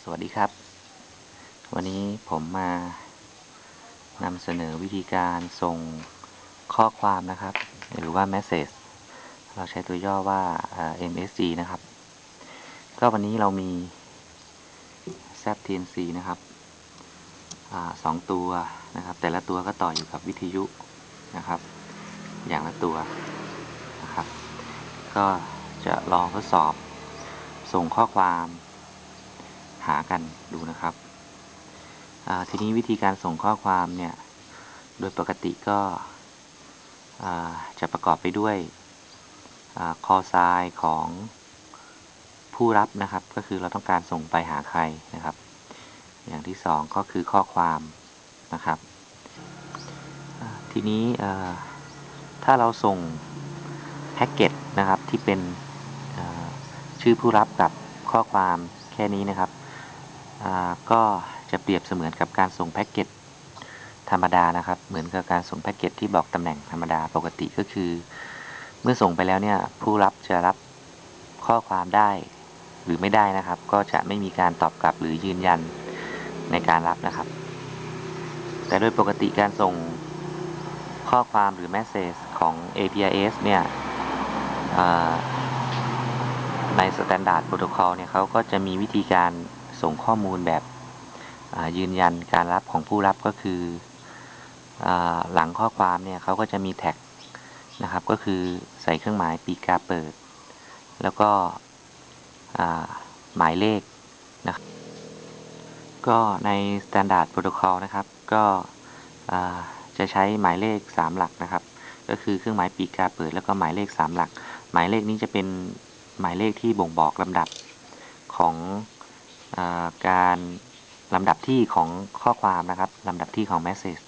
สวัสดีครับ วันนี้ผมมานำเสนอวิธีการส่งข้อความนะครับ หรือว่า message เราใช้ตัวย่อว่า MSG นะครับ ก็วันนี้เรามี ZAP TNC นะครับอสองตัวนะครับ แต่ละตัวก็ต่ออยู่กับวิทยุนะครับ อย่างละตัวนะครับ ก็จะลองทดสอบส่งข้อความ หากันดูนะครับทีนี้วิธีการส่งข้อความเนี่ย โดยปกติก็จะประกอบไปด้วยคอไซน์ของผู้รับนะครับ ก็คือเราต้องการส่งไปหาใครนะครับ อย่างที่สองก็คือข้อความนะครับ ทีนี้ถ้าเราส่งแพ็กเกจนะครับที่เป็นชื่อผู้รับกับข้อความแค่นี้นะครับ ก็จะเปรียบเสมือนกับการส่งแพ็กเกจธรรมดานะครับ เหมือนกับการส่งแพ็กเกจที่บอกตำแหน่งธรรมดาปกติก็คือ เมื่อส่งไปแล้วเนี่ยผู้รับจะรับข้อความได้หรือไม่ได้นะครับ ก็จะไม่มีการตอบกลับหรือยืนยันในการรับนะครับ แต่โดยปกติการส่งข้อความหรือ message ของ APIS เนี่ยใน Standard Protocol เนี่ยเขาก็จะมีวิธีการ ส่งข้อมูลแบบยืนยันการรับของผู้รับก็คืออหลังข้อความเนี่ยเขาก็จะมีแท็กนะครับก็คือใส่เครื่องหมายปีกาเปิด แล้วก็หมายเลขนะครับก็ใน Standard Protocol นะครับ ก็จะใช้หมายเลข 3 หลักนะครับ ก็คือเครื่องหมายปีกาเปิด แล้วก็หมายเลข 3 หลัก หมายเลขนี้จะเป็นหมายเลขที่บ่งบอกลำดับของ การลำดับที่ของข้อความนะครับลำดับที่ของ message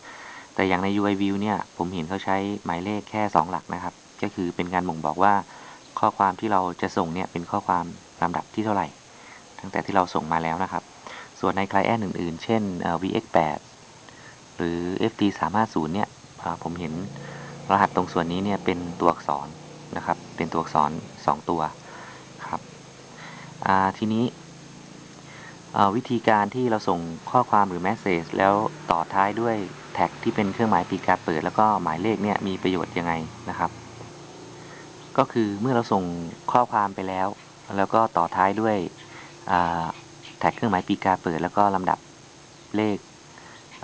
แต่อย่างใน UI view เนี่ยผมเห็นเขาใช้หมายเลขแค่ 2 หลักนะครับ ก็คือเป็นการบ่งบอกว่าข้อความที่เราจะส่งเนี่ยเป็นข้อความลำดับที่เท่าไหร่ ตั้งแต่ที่เราส่งมาแล้วนะครับ ส่วนใน client อื่น ๆ เช่นเอ่อ VX8 หรือ FT 350 เนี่ยผมเห็นรหัสตรงส่วนนี้เนี่ยเป็นตัวอักษรนะครับ เป็นตัวอักษร 2 ตัวครับทีนี้ วิธีการที่เราส่งข้อความหรือ message แล้วต่อท้ายด้วยแท็กที่เป็นเครื่องหมายปีกาเปิด แล้วก็หมายเลขเนี่ยมีประโยชน์ยังไงนะครับ ก็คือเมื่อเราส่งข้อความไปแล้ว แล้วก็ต่อท้ายด้วยแท็กเครื่องหมายปีกาเปิด แล้วก็ลำดับเลข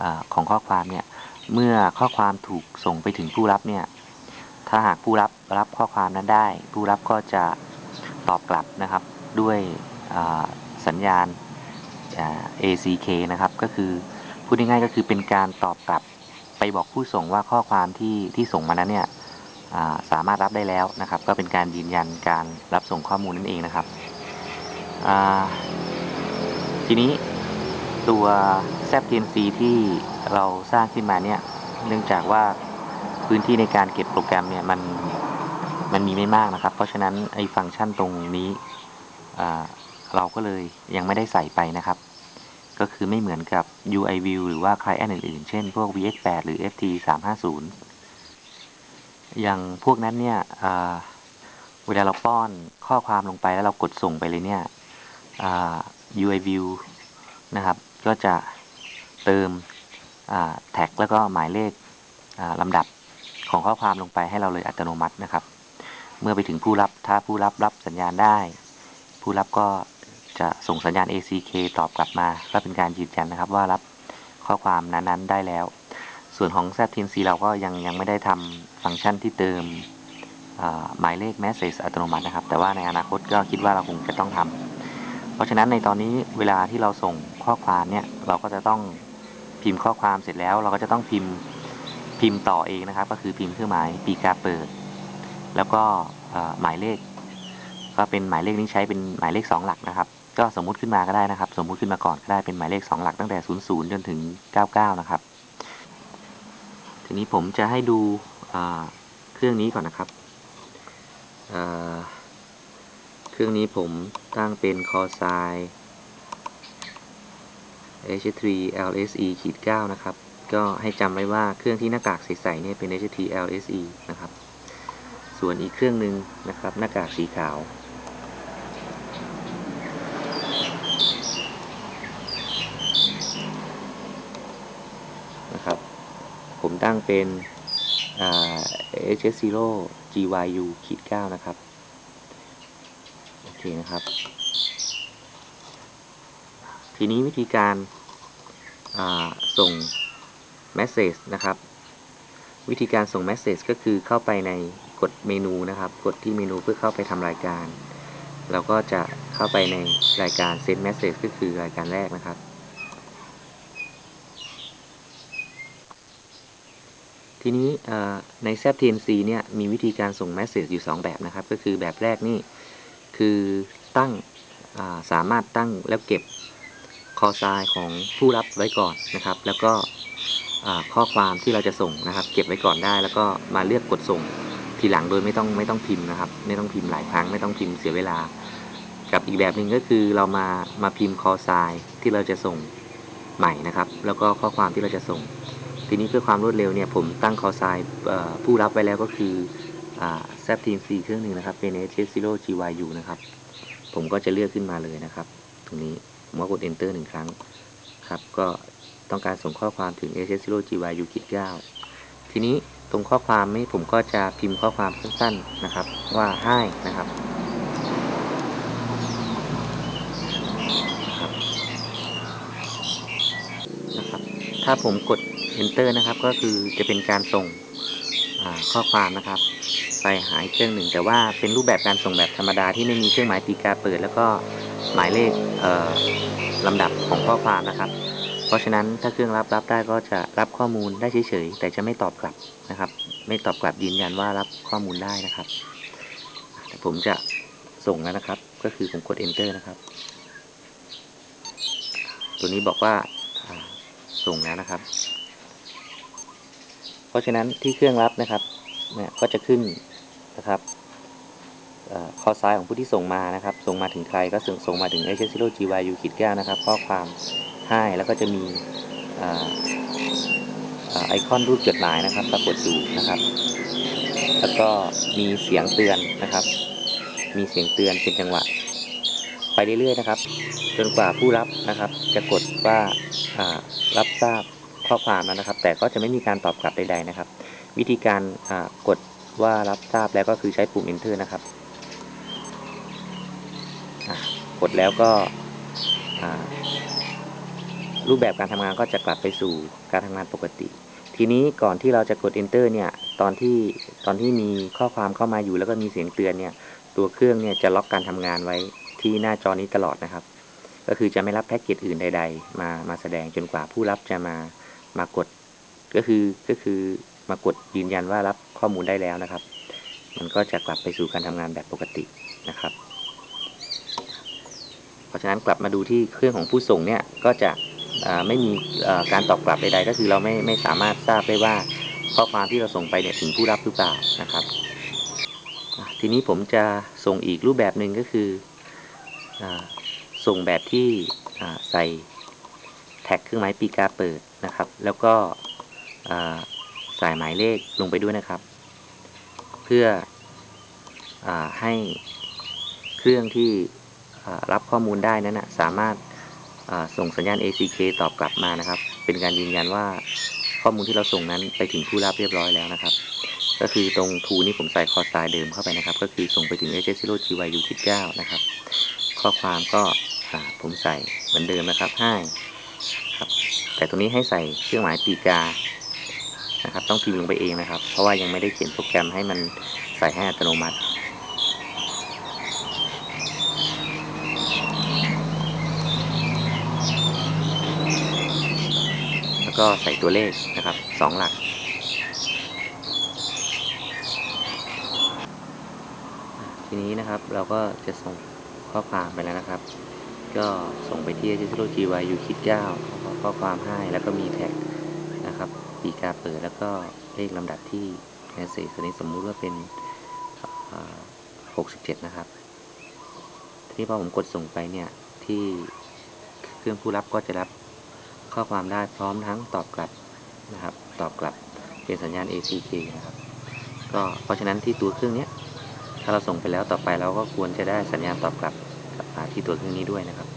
อของข้อความเนี่ยเมื่อข้อความถูกส่งไปถึงผู้รับเนี่ยถ้าหากผู้รับรับข้อความนั้นได้ ผู้รับก็จะตอบกลับนะครับด้วยสัญญาณ ACK นะครับ ก็คือพูดง่ายๆก็คือเป็นการตอบกลับไปบอกผู้ส่งว่าข้อความที่ที่ส่งมานั้นเนี่ยสามารถรับได้แล้วนะครับ ก็เป็นการยืนยันการรับส่งข้อมูลนั่นเองนะครับ ทีนี้ตัว ZAP TNC ที่เราสร้างขึ้นมาเนี่ยเนื่องจากว่าพื้นที่ในการเก็บโปรแกรมเนี่ยมันมันมีไม่มากนะครับ เพราะฉะนั้นไอ้ฟังก์ชันตรงนี้เราก็เลยยังไม่ได้ใส่ไปนะครับ ก็คือไม่เหมือนกับ UI view หรือว่า client อื่นๆ เช่นพวก VX8 หรือ FT 350อย่างพวกนั้นเนี่ยเวลาเราป้อนข้อความลงไปแล้วเรากดส่งไปเลยเนี่ย UI view นะครับ ก็จะเติมแท็กแล้วก็หมายเลขลำดับของข้อความลงไปให้เราเลยอัตโนมัตินะครับ เมื่อไปถึงผู้รับถ้าผู้รับรับสัญญาณได้ ผู้รับก็ จะส่งสัญญาณ ACK ตอบกลับมาก็เป็นการยืนยันนะครับว่ารับข้อความนั้นๆ ได้แล้ว ส่วนของ ZTNC เราก็ยังยังไม่ได้ทำฟังก์ชันที่เติมหมายเลข message อัตโนมัตินะครับ แต่ว่าในอนาคตก็คิดว่าเราคงจะต้องทำเพราะฉะนั้นในตอนนี้เวลาที่เราส่งข้อความเนี่ยเราก็จะต้องพิมพ์ข้อความเสร็จแล้ว เราก็จะต้องพิมพ์พิมพ์ต่อเองนะครับ ก็คือพิมพ์เครื่องหมายปีกาเปิด แล้วก็หมายเลข ก็เป็นหมายเลขนี้ใช้เป็นหมายเลข 2 หลักนะครับ ก็สมมุติขึ้นมาก็ได้นะครับ สมมุติขึ้นมาก่อนก็ได้เป็นหมายเลข 2 หลักตั้งแต่ 00 จนถึง 99 นะครับ ทีนี้ผมจะให้ดูเครื่องนี้ก่อนนะครับ เครื่องนี้ผมตั้งเป็น cos H3 LSE ขีด9นะครับ ก็ให้จำไว้ว่าเครื่องที่หน้ากากใสๆเนี่ยเป็น H3 LSE นะครับ ส่วนอีกเครื่องหนึ่งนะครับหน้ากากสีขาว ตั้ง เป็น HS0 GYU ขีด9นะครับ โอเคนะครับ ทีนี้วิธีการาส่ง Message นะครับ วิธีการส่ง Message ก็คือเข้าไปในกดเมนูนะครับ กดที่เมนูเพื่อเข้าไปทำรายการ เราก็จะเข้าไปในรายการ Send Message ก็คือรายการแรกนะครับ ทีนี้ใน z TNC เนี่ยมีวิธีการส่ง Message อยู่ 2 แบบนะครับ ก็คือแบบแรกนี่คือตั้งาสามารถตั้งแล้วเก็บ call sign ของผู้รับไว้ก่อนนะครับ แล้วก็ข้อความที่เราจะส่งนะครับ เก็บไว้ก่อนได้ แล้วก็มาเลือกกดส่งทีหลังโดยไม่ต้องไม่ต้องพิมพ์นะครับ ไม่ต้องพิมพ์หลายครั้งไม่ต้องพิมพ์เสียเวลา กับอีกแบบหนึ่งก็คือเรามามาพิมพ์ call sign ที่เราจะส่งใหม่นะครับ แล้วก็ข้อความที่เราจะส่ง ทีนี้เพื่อความรวดเร็วเนี่ยผมตั้ง call sign เอ่อผู้รับไว้แล้วก็คืออ่า z TNC เครื่องหนึ่งนะครับเป็น HS0 GYU นะครับ ผมก็จะเลือกขึ้นมาเลยนะครับ ตรงนี้ผมก็กด enter หนึ่งครั้งครับก็ต้องการส่งข้อความถึง HS0 GYU ขีด9ทีนี้ตรงข้อความนี้ผมก็จะพิมพ์ข้อความสั้นๆนะครับ ว่า hi นะครับนะครับนะครับ ถ้าผมกด enter นะครับ ก็คือจะเป็นการส่งข้อความนะครับ ไปหาเครื่องหนึ่ง แต่ว่าเป็นรูปแบบการส่งแบบธรรมดาที่ไม่มีเครื่องหมายปีกาเปิด แล้วก็หมายเลขเลำดับของข้อความนะครับ เพราะฉะนั้นถ้าเครื่องรับรับได้ก็จะรับข้อมูลได้เฉยๆแต่จะไม่ตอบกลับนะครับ ไม่ตอบกลับยืนยันว่ารับข้อมูลได้นะครับแต่ผมจะส่งแล้วนะครับ ก็คือผมกด enter นะครับ ตัวนี้บอกว่าส่งแล้วนะครับ เพราะฉะนั้นที่เครื่องรับนะครับเนี่ยก็จะขึ้นนะครับคอซ้ายของผู้ที่ส่งมานะครับ ส่งมาถึงใครก็ส่งส่งมาถึง h 0 GYU ขีดแก้วนะครับข้อความให้แล้วก็จะมีออไอคอนรูปจดหมายนะครับปรากฏอยู่นะครับ แล้วก็มีเสียงเตือนนะครับ มีเสียงเตือนเป็นจังหวะ ไปเรื่อยๆนะครับ จนกว่าผู้รับนะครับ จะกดว่ารับทราบ ข้อความแล้วนะครับ แต่ก็จะไม่มีการตอบกลับใดๆนะครับ วิธีการกดว่ารับทราบแล้วก็คือใช้ปุ่ม enter นะครับกดแล้วก็รูปแบบการทำงานก็จะกลับไปสู่การทำงานปกติ ทีนี้ก่อนที่เราจะกด enter เนี่ยตอนที่ตอนที่มีข้อความเข้ามาอยู่แล้วก็มีเสียงเตือนเนี่ยตัวเครื่องเนี่ยจะล็อกการทำงานไว้ที่หน้าจอนี้ตลอดนะครับ ก็คือจะไม่รับแพ็กเกจอื่นใด ๆ มามาแสดงจนกว่าผู้รับจะมา มากดก็คือก็คือมากดยืนยันว่ารับข้อมูลได้แล้วนะครับ มันก็จะกลับไปสู่การทำงานแบบปกตินะครับ เพราะฉะนั้นกลับมาดูที่เครื่องของผู้ส่งเนี่ยก็จะไม่มีการตอบกลับใดๆก็คือเราไม่ไม่สามารถทราบได้ว่าข้อความที่เราส่งไปเนี่ยถึงผู้รับหรือเปล่านะครับ ทีนี้ผมจะส่งอีกรูปแบบหนึ่งก็คืออส่งแบบที่ใส่ ท็กเครื่องหมายปีกาเปิดนะครับ แล้วก็อ่าใส่หมายเลขลงไปด้วยนะครับ เพื่ออให้เครื่องที่รับข้อมูลได้นั้นนะสามารถส่งสัญญาณ ACK ตอบกลับมานะครับ เป็นการยืนยันว่าข้อมูลที่เราส่งนั้นไปถึงผู้รับเรียบร้อยแล้วนะครับ ก็คือตรงทูนี้ผมใส่คอสายเดิมเข้าไปนะครับ ก็คือส่งไปถึง h 0 GYU ที่9นะครับ ข้อความก็ผมใส่เหมือนเดิมนะครับให้ แต่ตรงนี้ให้ใส่เครื่องหมายปีกานะครับ ต้องพิมพ์ลงไปเองนะครับ เพราะว่ายังไม่ได้เขียนโปรแกรมให้มันใส่ให้อัตโนมัติ แล้วก็ใส่ตัวเลขนะครับสองหลัก ทีนี้นะครับเราก็จะส่งข้อความไปแล้วนะครับ ก็ส่งไปที่ h 0 GYU คิด9แล้วก็ข้อความให้แล้วก็มีแท็กนะครับปีกาเปิดแล้วก็เลขลำดับที่ message อันนี้สมมุติว่าเป็น 67 นะครับ ทีนี้พอผมกดส่งไปเนี่ย ที่เครื่องผู้รับก็จะรับข้อความได้พร้อมทั้งตอบกลับนะครับ ตอบกลับเป็นสัญญาณ ACK นะครับ ก็เพราะฉะนั้นที่ตัวเครื่องนี้ถ้าเราส่งไปแล้วต่อไปเราก็ควรจะได้สัญญาณตอบกลับ กับมาที่ตัวเครื่องนี้ด้วยนะครับ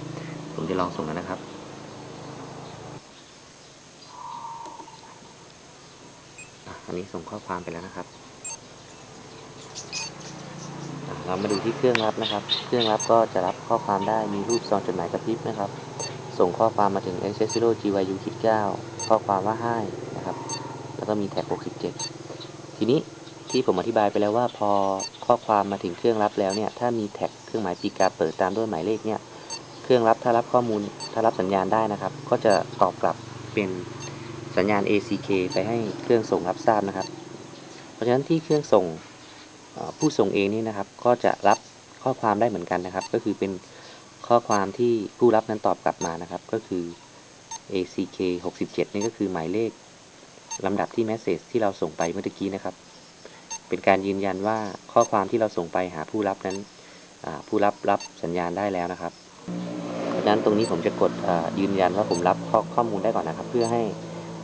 ผมจะลองส่งแล้วนะครับ อันนี้ส่งข้อความไปแล้วนะครับ เรามาดูที่เครื่องรับนะครับ เครื่องรับก็จะรับข้อความได้มีรูปซองจดหมายกระพริบนะครับ ส่งข้อความมาถึง a c c e s s i r o GYU คิด9ข้อความว่าให้นะครับ แล้วก็มีแท็ก67 ทีนี้ ที่ผมอธิบายไปแล้วว่าพอข้อความมาถึงเครื่องรับแล้วเนี่ย ถ้ามีแท็กเครื่องหมายปีกาเปิดตามด้วยหมายเลขเนี่ย เครื่องรับถ้ารับข้อมูลถ้ารับสัญญาณได้นะครับ ก็จะตอบกลับเป็นสัญญาณ ACK ไปให้เครื่องส่งรับทราบนะครับ เพราะฉะนั้นที่เครื่องส่งผู้ส่งเองนี่นะครับ ก็จะรับข้อความได้เหมือนกันนะครับ ก็คือเป็นข้อความที่ผู้รับนั้นตอบกลับมานะครับ ก็คือ ACK 67นี่ก็คือหมายเลขลำดับที่ message ที่เราส่งไปเมื่อกี้นะครับ เป็นการยืนยันว่าข้อความที่เราส่งไปหาผู้รับนั้นผู้รับรับสัญญาณได้แล้วนะครับเพราะฉะนั้นตรงนี้ผมจะกดยืนยันว่าผมรับข้อข้อมูลได้ก่อนนะครับ เพื่อให้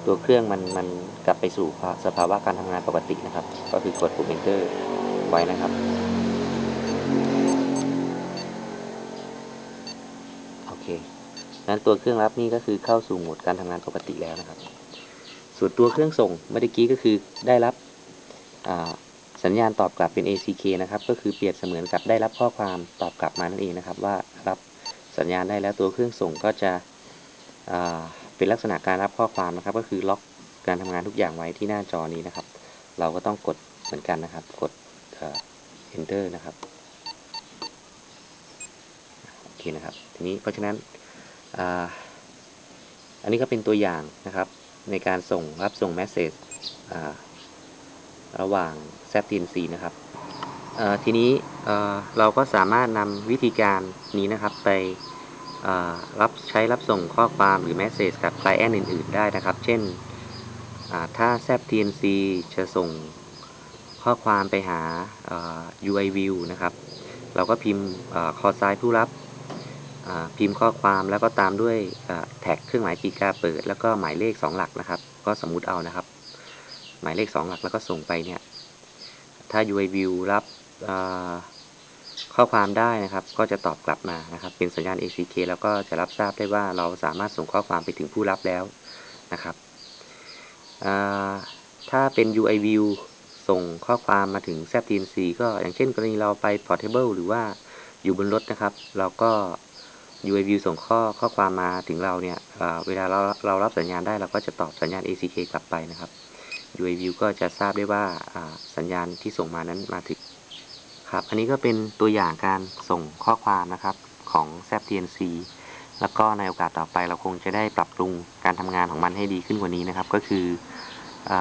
ตัวเครื่องมันมันกลับไปสู่สภาวะการทำงานปกตินะครับ ก็คือกดปุ่ม enter ไว้นะครับโอเคนั้นตัวเครื่องรับนี่ก็คือเข้าสู่โหมดการทำงานปกติแล้วนะครับ ส่วนตัวเครื่องส่งเมื่อกี้ก็คือได้รับอ่า สัญญาณตอบกลับเป็น ACK นะครับ ก็คือเปรียบเสมือนกับได้รับข้อความตอบกลับมานั่นเองนะครับ ว่ารับสัญญาณได้แล้วตัวเครื่องส่งก็จะเป็นลักษณะการรับข้อความนะครับ ก็คือล็อกการทำงานทุกอย่างไว้ที่หน้าจอนี้นะครับ เราก็ต้องกดเหมือนกันนะครับ กด enter นะครับโอเคนะครับ ทีนี้เพราะฉะนั้นออันนี้ก็เป็นตัวอย่างนะครับ ในการส่งรับส่ง message ระหว่าง z t n c นซีนะครับทีนี้เอ่อเราก็สามารถนำวิธีการนี้นะครับไปรับใช้รับส่งข้อความหรือ message กับ client อื่น ๆ ได้นะครับ เช่นอ่าถ้า z t n c จะส่งข้อความไปหาา UI view นะครับ เราก็พิมพ์คอซ้ายผู้รับพิมพ์ข้อความแล้วก็ตามด้วยแท็กเครื่องหมายปีกาเปิด แล้วก็หมายเลข 2 หลักนะครับ ก็สมมุติเอานะครับ หมายเลข 2 หลักแล้วก็ส่งไปเนี่ย ถ้า UI view รับข้อความได้นะครับ ก็จะตอบกลับมานะครับ เป็นสัญญาณ ACK แล้วก็จะรับทราบได้ว่าเราสามารถส่งข้อความไปถึงผู้รับแล้วนะครับ ถ้าเป็น UI view ส่งข้อความมาถึง ZTNC ก็อย่างเช่น กรณีเราไป Portable หรือว่าอยู่บนรถนะครับ เราก็ UI view ส่งข้อข้อความมาถึงเราเนี่ยเวลาเราเรารับสัญญาณได้เราก็จะตอบสัญญาณ ACK กลับไปนะครับ UI view ก็จะทราบได้ว่าสัญญาณที่ส่งมานั้นมาถึงครับ อันนี้ก็เป็นตัวอย่างการส่งข้อความนะครับของ ZTNC แล้วก็ในโอกาสต่อไปเราคงจะได้ปรับปรุงการทำงานของมันให้ดีขึ้นกว่านี้นะครับ ก็คืออ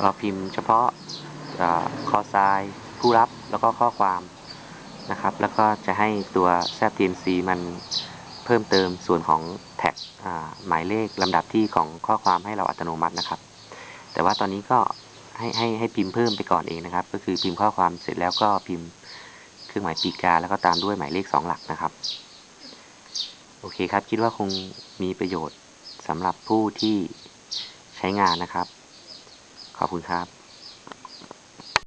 เราพิมพ์เฉพาะคอไซน์ผู้รับแล้วก็ข้อความนะครับ แล้วก็จะให้ตัว ZTNC มันเพิ่มเติมส่วนของแท็กหมายเลขลำดับที่ของข้อความให้เราอัตโนมัตินะครับ แต่ว่าตอนนี้ก็ให้ให้ให้พิมพ์เพิ่มไปก่อนเองนะครับ ก็คือพิมพ์ข้อความเสร็จแล้วก็พิมพ์เครื่องหมายปีกาแล้วก็ตามด้วยหมายเลข 2 หลักนะครับ โอเคครับคิดว่าคงมีประโยชน์สำหรับผู้ที่ใช้งานนะครับ ขอบคุณครับ